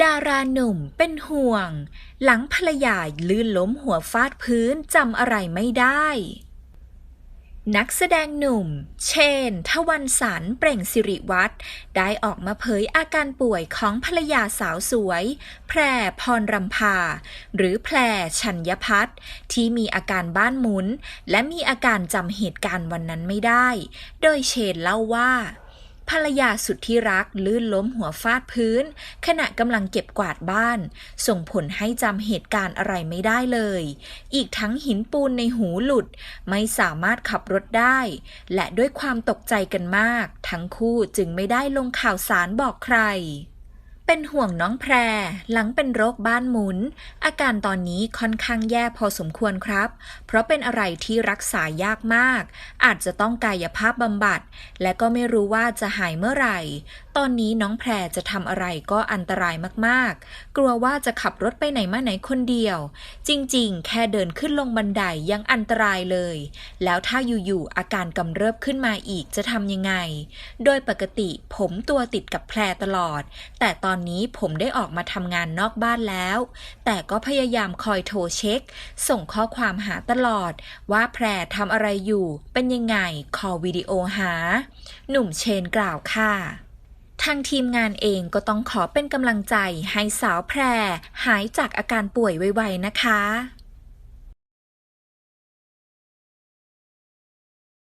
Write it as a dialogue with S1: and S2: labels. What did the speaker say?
S1: ดาราหนุ่มเป็นห่วง หลังภรรยาลื่นล้มหัวฟาดพื้นจำอะไรไม่ได้ นักแสดงหนุ่ม เชน ทวันสันเปล่งสิริวัฒน์ได้ออกมาเผยอาการป่วยของภรรยาสาวสวย แพรพรรำพา หรือแพรชัญญพัฒน์ที่มีอาการบ้านหมุน และมีอาการจำเหตุการณ์วันนั้นไม่ได้ โดยเชนเล่าว่า ภรรยาสุดที่รักลื่นล้มหัวฟาดพื้น ขณะกำลังเก็บกวาดบ้าน ส่งผลให้จำเหตุการณ์อะไรไม่ได้เลย อีกทั้งหินปูนในหูหลุด ไม่สามารถขับรถได้ และด้วยความตกใจกันมาก ทั้งคู่จึงไม่ได้ลงข่าวสารบอกใคร เป็นห่วงน้องแพร หลังเป็นโรคบ้านหมุน อาการตอนนี้ค่อนข้างแย่พอสมควรครับ เพราะเป็นอะไรที่รักษายากมาก อาจจะต้องกายภาพบำบัด และก็ไม่รู้ว่าจะหายเมื่อไหร่ตอนนี้น้องแพรจะทำอะไรก็อันตรายมากๆ กลัวว่าจะขับรถไปไหนมาไหนคนเดียว จริงๆ แค่เดินขึ้นลงบันไดยังอันตรายเลย แล้วถ้าอยู่ๆ อาการกำเริบขึ้นมาอีกจะทำยังไง โดยปกติผมตัวติดกับแพรตลอด แต่ตอนนี้ผมได้ออกมาทำงานนอกบ้านแล้ว แต่ก็พยายามคอยโทรเช็ค ส่งข้อความหาตลอด ว่าแพรทำอะไรอยู่ เป็นยังไง คอวิดีโอหา หนุ่มเชนกล่าวค่ะ ทางทีมงานเองก็ต้องขอเป็นกำลังใจให้สาวแพรหายจากอาการป่วยไวๆนะคะ